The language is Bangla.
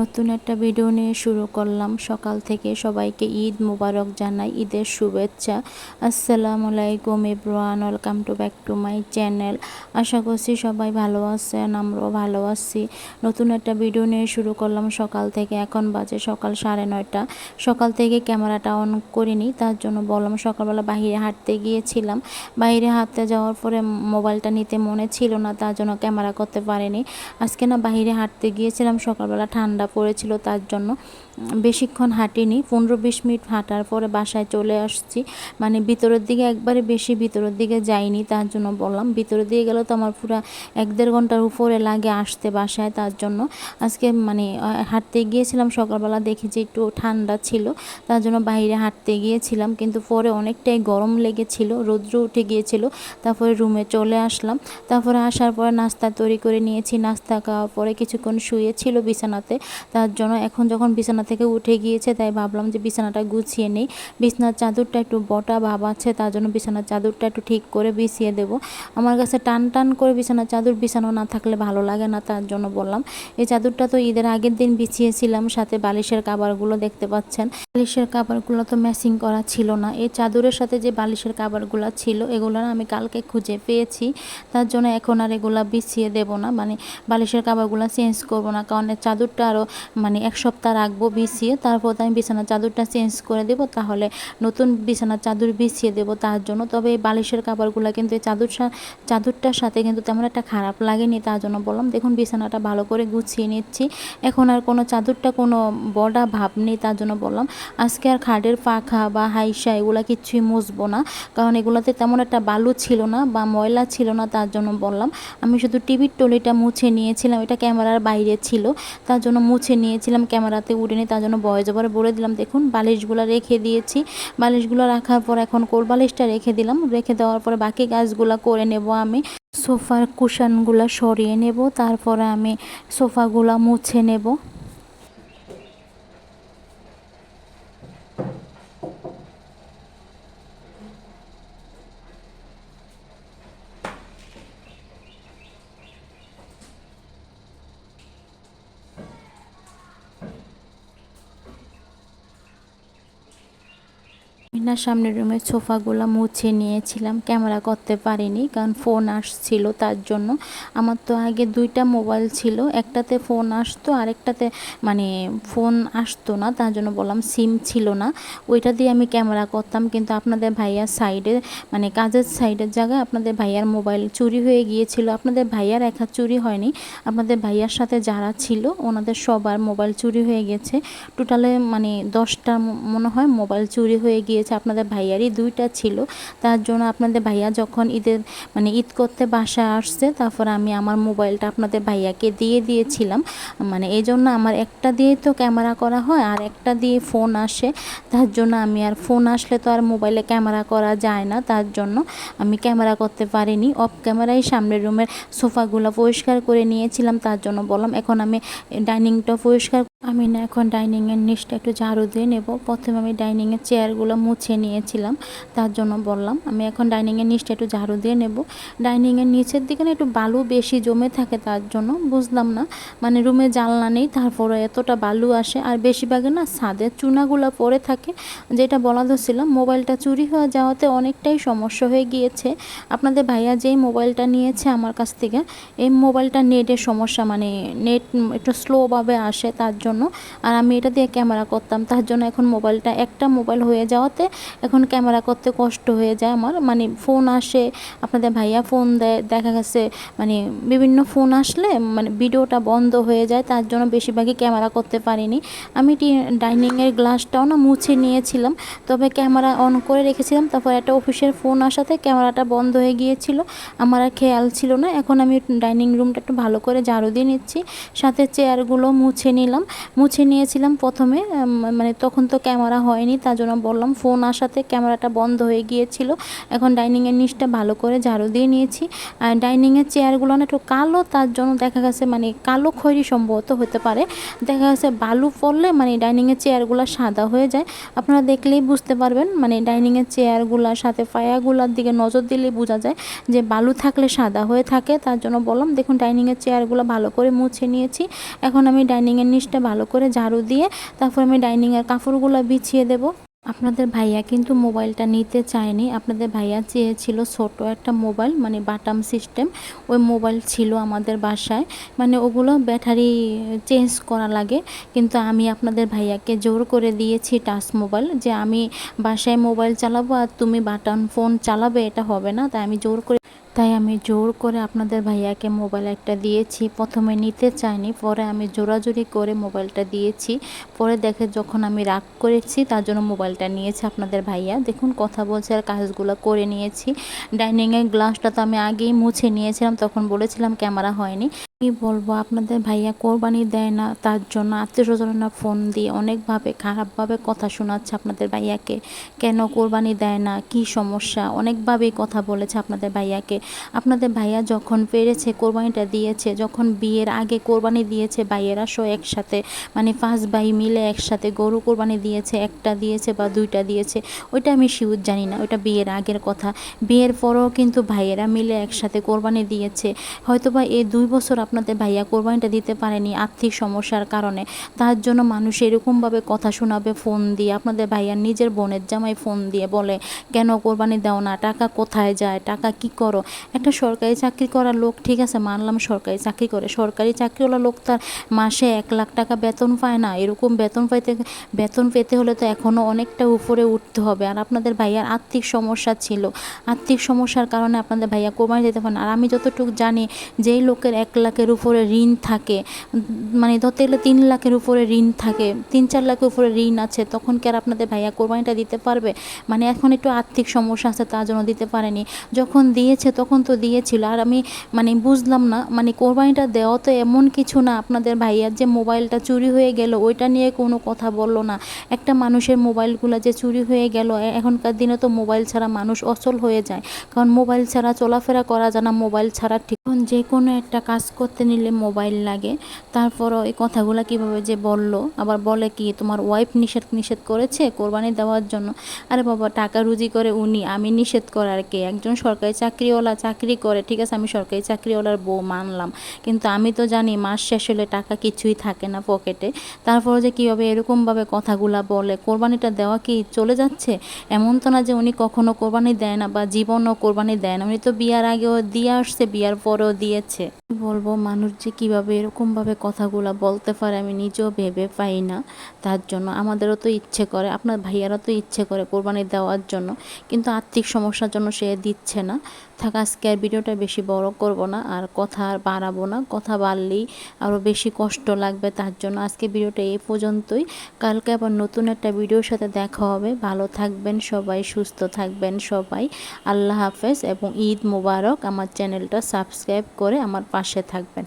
নতুন একটা ভিডিও নিয়ে শুরু করলাম। সকাল থেকে সবাইকে ঈদ মোবারক জানাই, ঈদের শুভেচ্ছা। আসসালামু আলাইকুম এব্রান welcome to back to my channel. আশা করছি সবাই ভালো আছেন, আমরাও ভালো আছি। নতুন একটা ভিডিও নিয়ে শুরু করলাম সকাল থেকে। এখন বাজে সকাল সাড়ে নয়টা। সকাল থেকে ক্যামেরাটা অন করিনি, তার জন্য বললাম সকালবেলা বাইরে হাঁটতে গিয়েছিলাম। বাইরে হাঁটতে যাওয়ার পরে মোবাইলটা নিতে মনে ছিল না, তার জন্য ক্যামেরা করতে পারিনি। আজকে না বাইরে হাঁটতে গিয়েছিলাম, সকালবেলা ঠান্ডা পড়েছিল তার জন্য। বেশিক্ষণ হাঁটিনি। পনেরো বিশ মিনিট হাঁটার পরে বাসায় চলে আসছি। মানে ভিতরের দিকে একবারে বেশি ভিতরের দিকে যাইনি, তার জন্য বললাম। ভিতরের দিকে গেলে তো আমার পুরো এক দেড় ঘণ্টার উপরে লাগে আসতে বাসায় তার জন্য। আজকে মানে হাঁটতে গিয়েছিলাম সকালবেলা, দেখি যে একটু ঠান্ডা ছিল, তার জন্য বাইরে হাঁটতে গিয়েছিলাম। কিন্তু পরে অনেকটাই গরম লেগেছিল, রৌদ্র উঠে গিয়েছিল। তারপরে রুমে চলে আসলাম। তারপরে আসার পরে নাস্তা তৈরি করে নিয়েছি। নাস্তা খাওয়ার পরে কিছুক্ষণ শুয়েছিল বিছানাতে। তার জন্য এখন যখন বিছানা থেকে উঠে গিয়েছে, তাই ভাবলাম যে বিছানাটা গুছিয়ে নেই। বিছানার চাদরটা একটু বটা ভাব আছে, তার জন্য বিছানার চাদরটা একটু ঠিক করে বিছিয়ে দেব। আমার কাছে টান টান করে বিছানার চাদর বিছানো না থাকলে ভালো লাগে না, তার জন্য বললাম। এই চাদরটা তো ঈদের আগের দিন বিছিয়েছিলাম, সাথে বালিশের কাবারগুলো দেখতে পাচ্ছেন। বালিশের কাবারগুলো তো ম্যাচিং করা ছিল না। এই চাদরের সাথে যে বালিশের কাবারগুলো ছিল, এগুলো আমি কালকে খুঁজে পেয়েছি। তার জন্য এখন আর এগুলা বিছিয়ে দেব না মানে বালিশের কাবারগুলো চেঞ্জ করব না, কারণ চাদরটা আরও মানে এক সপ্তাহ রাখব বিছিয়ে, তারপর আমি বিছানার চাদরটা চেঞ্জ করে দেব, তাহলে নতুন বিছানার চাদর বিছিয়ে দেব তার জন্য। তবে এই বালিশের কাপড়গুলো কিন্তু এই চাদর চাদরটার সাথে কিন্তু তেমন একটা খারাপ লাগেনি তার জন্য বললাম, দেখুন বিছানাটা ভালো করে গুছিয়ে নিচ্ছি। এখন আর কোনো চাদরটা কোনো বড়া ভাব নেই তার জন্য বললাম, আজকে আর খাটের পাখা বা হাইসা এগুলো কিচ্ছুই মুছবো না, কারণ এগুলোতে তেমন একটা বালু ছিল না বা ময়লা ছিল না তার জন্য বললাম। আমি শুধু টিভির টলিটা মুছে নিয়েছিলাম, এটা ক্যামেরার বাইরে ছিল, তার জন্য মুছে নিয়েছিলাম ক্যামেরাতে উঠেনি তার জন্য বয়স ওভারে বলে দিলাম, দেখুন, বালিশগুলো রেখে দিয়েছি। বালিশগুলো রাখার পর এখন কোর বালিশটা রেখে দিলাম। রেখে দেওয়ার পরে বাকি গাছগুলো করে নেব আমি। সোফার কুশানগুলো সরিয়ে নেব, তারপরে আমি সোফাগুলো মুছে নেব। মিনার সামনের রুমের সোফাগুলো মুছে নিয়েছিলাম, ক্যামেরা করতে পারিনি কারণ ফোন আসছিল তার জন্য। আমার তো আগে দুইটা মোবাইল ছিল, একটাতে ফোন আসতো, আরেকটাতে মানে ফোন আসতো না, তার জন্য বললাম সিম ছিল না। ওইটা দিয়ে আমি ক্যামেরা করতাম, কিন্তু আপনাদের ভাইয়ার সাইডে মানে কাজের সাইডের জায়গায় আপনাদের ভাইয়ার মোবাইল চুরি হয়ে গিয়েছিল। আপনাদের ভাইয়ার একা চুরি হয়নি, আপনাদের ভাইয়ার সাথে যারা ছিল, ওনাদের সবার মোবাইল চুরি হয়ে গেছে। টোটালে মানে দশটা মনে হয় মোবাইল চুরি হয়ে গিয়েছে। আপনাদের ভাইয়ারই দুইটা ছিল। তার জন্য আপনাদের ভাইয়া যখন ঈদের মানে ঈদ করতে বাসা আসছে, তারপর আমি আমার মোবাইলটা আপনাদের ভাইয়াকে দিয়ে দিয়েছিলাম। মানে এই জন্য আমার একটা দিয়েই তো ক্যামেরা করা হয়, আর একটা দিয়ে ফোন আসে। তার জন্য আমি আর ফোন আসলে তো আর মোবাইলে ক্যামেরা করা যায় না। তার জন্য আমি ক্যামেরা করতে পারিনি। অফ ক্যামেরায় সামনের রুমের সোফাগুলো পরিষ্কার করে নিয়েছিলাম। তার জন্য বললাম, এখন আমি ডাইনিংটা পরিষ্কার আমি না এখন ডাইনিংয়ের নিচটা একটু ঝাড়ু দিয়ে নেব। প্রথমে আমি ডাইনিংয়ের চেয়ারগুলো মুছে নিয়েছিলাম, তার জন্য বললাম। আমি এখন ডাইনিংয়ের নিচটা একটু ঝাড়ু দিয়ে নেব। ডাইনিংয়ের নিচের দিকে না একটু বালু বেশি জমে থাকে তার জন্য, বুঝলাম না। মানে রুমে জানলা নেই, তারপরে এতটা বালু আসে। আর বেশিরভাগে না ছাদের চুনাগুলো পড়ে থাকে। যেটা বলা ধরছিলাম মোবাইলটা চুরি হয়ে যাওয়াতে অনেকটাই সমস্যা হয়ে গিয়েছে। আপনাদের ভাইয়া যেই মোবাইলটা নিয়েছে আমার কাছ থেকে, এই মোবাইলটা নেটের সমস্যা মানে নেট একটু স্লোভাবে আসে, তার জন্য আর আমি এটা দিয়ে ক্যামেরা করতাম, তার জন্য এখন মোবাইলটা, একটা মোবাইল হয়ে যাওয়াতে এখন ক্যামেরা করতে কষ্ট হয়ে যায় আমার। মানে ফোন আসে, আপনাদের ভাইয়া ফোন দেয়, দেখা গেছে মানে বিভিন্ন ফোন আসলে মানে ভিডিওটা বন্ধ হয়ে যায়, তার জন্য বেশিরভাগই ক্যামেরা করতে পারিনি। আমি ডাইনিংয়ের গ্লাসটাও না মুছে নিয়েছিলাম, তবে ক্যামেরা অন করে রেখেছিলাম, তারপর একটা অফিসের ফোন আসাতে ক্যামেরাটা বন্ধ হয়ে গিয়েছিল। আমার আর খেয়াল ছিল না, এখন আমি ডাইনিং রুমটা একটু ভালো করে ঝাড়ু দিয়ে নিচ্ছি, সাথে চেয়ারগুলো মুছে নিলাম। মুছে নিয়েছিলাম প্রথমে মানে তখন তো ক্যামেরা হয়নি, তার জন্য বললাম ফোন আসাতে ক্যামেরাটা বন্ধ হয়ে গিয়েছিল। এখন ডাইনিংয়ের নিচটা ভালো করে ঝাড়ু দিয়ে নিয়েছি। আর ডাইনিংয়ের চেয়ারগুলো না একটু কালো, তার জন্য দেখা গেছে মানে কালো খয়েরি সম্ভবত হতে পারে। দেখা গেছে বালু পড়লে মানে ডাইনিংয়ের চেয়ারগুলো সাদা হয়ে যায়। আপনারা দেখলেই বুঝতে পারবেন মানে ডাইনিংয়ের চেয়ারগুলোর সাথে পায়াগুলোর দিকে নজর দিলেই বোঝা যায় যে বালু থাকলে সাদা হয়ে থাকে। তার জন্য বললাম, দেখুন ডাইনিংয়ের চেয়ারগুলো ভালো করে মুছে নিয়েছি। এখন আমি ডাইনিংয়ের নিচটা ভালো করে ঝাড়ু দিয়ে তারপর আমি ডাইনিংয়ের কাপড়গুলো বিছিয়ে দেবো। আপনাদের ভাইয়া কিন্তু মোবাইলটা নিতে চায়নি। আপনাদের ভাইয়া চেয়েছিল ছোট একটা মোবাইল মানে বাটাম সিস্টেম। ওই মোবাইল ছিল আমাদের বাসায়। মানে ওগুলো ব্যাটারি চেঞ্জ করা লাগে। কিন্তু আমি আপনাদের ভাইয়াকে জোর করে দিয়েছি টাচ মোবাইল যে আমি বাসায় মোবাইল চালাবো আর তুমি বাটাম ফোন চালাবে, এটা হবে না। তাই আমি জোর করে তাই আমি জোর করে আপনাদের ভাইয়াকে মোবাইল একটা দিয়েছি। প্রথমে নিতে চাইনি, পরে আমি জোরাজোরি করে মোবাইলটা দিয়েছি। পরে দেখে যখন আমি রাগ করেছি, তার জন্য মোবাইলটা নিয়েছে আপনাদের ভাইয়া। দেখুন, কথা বলছে আর কাজগুলো করে নিয়েছি। ডাইনিংয়ের গ্লাসটা তো আমি আগেই মুছে নিয়েছিলাম, তখন বলেছিলাম ক্যামেরা হয়নি। কি বলব, আপনাদের ভাইয়া কোরবানি দেয় না, তার জন্য আত্মীয় স্বজনরা ফোন দিয়ে অনেকভাবে, খারাপভাবে কথা শোনাচ্ছে আপনাদের ভাইয়াকে। কেন কোরবানি দেয় না? কি সমস্যা? অনেকভাবেই কথা বলেছে আপনাদের ভাইয়াকে। আপনাদের ভাইয়া যখন পেরেছে, কোরবানিটা দিয়েছে, যখন বিয়ের আগে কোরবানি দিয়েছে, ভাইয়েরা সো একসাথে মানে ফার্স্ট ভাই মিলে একসাথে গরু কোরবানি দিয়েছে, একটা দিয়েছে বা দুইটা দিয়েছে, ওইটা আমি শিউর জানি না, ওইটা বিয়ের আগের কথা। বিয়ের পরেও কিন্তু ভাইয়েরা মিলে একসাথে কোরবানি দিয়েছে। হয়তোবা এই দুই বছর আপনাদের ভাইয়া কোরবানিটা দিতে পারেনি আর্থিক সমস্যার কারণে। তার জন্য মানুষ এরকমভাবে কথা শোনাবে, ফোন দিয়ে। আপনাদের ভাইয়া নিজের বোনের জামাই ফোন দিয়ে বলে, কেন কোরবানি দাও না? টাকা কোথায় যায়? টাকা কি করো? একটা সরকারি চাকরি করা লোক, ঠিক আছে, মানলাম সরকারি চাকরি করে। সরকারি চাকরিওয়ালা লোক তার মাসে এক লাখ টাকা বেতন পায় না। এরকম বেতন পাইতে, বেতন পেতে হলে তো এখনও অনেকটা উপরে উঠতে হবে। আর আপনাদের ভাইয়ার আর্থিক সমস্যা ছিল। আর্থিক সমস্যার কারণে আপনাদের ভাইয়া কোরবানি দিতে পারেন আর আমি যতটুকু জানি, যেই লোকের এক লাখের উপরে ঋণ থাকে। মানে ধরতে গেলে তিন লাখের উপরে ঋণ থাকে। তিন, চার লাখের উপরে ঋণ আছে, তখন কি আর আপনাদের ভাইয়া কোরবানিটা দিতে পারবে? মানে এখন একটু আর্থিক সমস্যা আছে তার জন্য দিতে পারেনি। যখন দিয়েছে, তখন তো দিয়েছিল। আর আমি মানে বুঝলাম না মানে কোরবানিটা দেওয়া তো এমন কিছু না, আপনাদের ভাইয়ার যে মোবাইলটা চুরি হয়ে গেল, ওইটা নিয়ে কোনো কথা বলল না। একটা মানুষের মোবাইলগুলো যে চুরি হয়ে গেল এখনকার দিনে তো মোবাইল ছাড়া মানুষ অচল হয়ে যায়। কারণ মোবাইল ছাড়া চলাফেরা করা যায় না, মোবাইল ছাড়া ঠিক যে কোনো একটা কাজ করতে নিলে মোবাইল লাগে। তারপরও এই কথাগুলো কীভাবে যে বলল, আবার বলে কি তোমার ওয়াইফ নিষেধ নিষেধ করেছে কোরবানি দেওয়ার জন্য? আরে বাবা, টাকা রুজি করে উনি, আমি নিষেধ করার কে? একজন সরকারি চাকরিওয়ালা চাকরি করে, ঠিক আছে, আমি সরকারি চাকরিওয়ালার বউ মানলাম। কিন্তু আমি তো জানি মাস শেষ হলে টাকা কিছুই থাকে না পকেটে। তারপরে যে কীভাবে এরকমভাবে কথাগুলা বলে, কোরবানিটা দেওয়া কি চলে যাচ্ছে? এমন তো না যে উনি কখনো কোরবানি দেয় না বা জীবনও কোরবানি দেয় না। উনি তো বিয়ার আগেও দিয়ে আসছে, বিয়ার পরেও দিয়েছে। বলব, মানুষ যে কীভাবে এরকমভাবে কথাগুলো বলতে পারে আমি নিজেও ভেবে পাই না। তার জন্য আমাদেরও তো ইচ্ছে করে, আপনার ভাইয়ারও তো ইচ্ছে করে কোরবানি দেওয়ার জন্য। কিন্তু আর্থিক সমস্যার জন্য সে দিচ্ছে না। থাক আজকে আর ভিডিওটা বেশি বড় করব না, আর কথা আর বাড়াবো না। কথা বাড়লেই আরও বেশি কষ্ট লাগবে তার জন্য আজকে ভিডিওটা এই পর্যন্তই। কালকে আবার নতুন একটা ভিডিওর সাথে দেখা হবে। ভালো থাকবেন সবাই, সুস্থ থাকবেন সবাই। আল্লাহ হাফেজ এবং ঈদ মুবারক। আমার চ্যানেলটা সাবস্ক্রাইব করে আমার পাশে থাকবেন।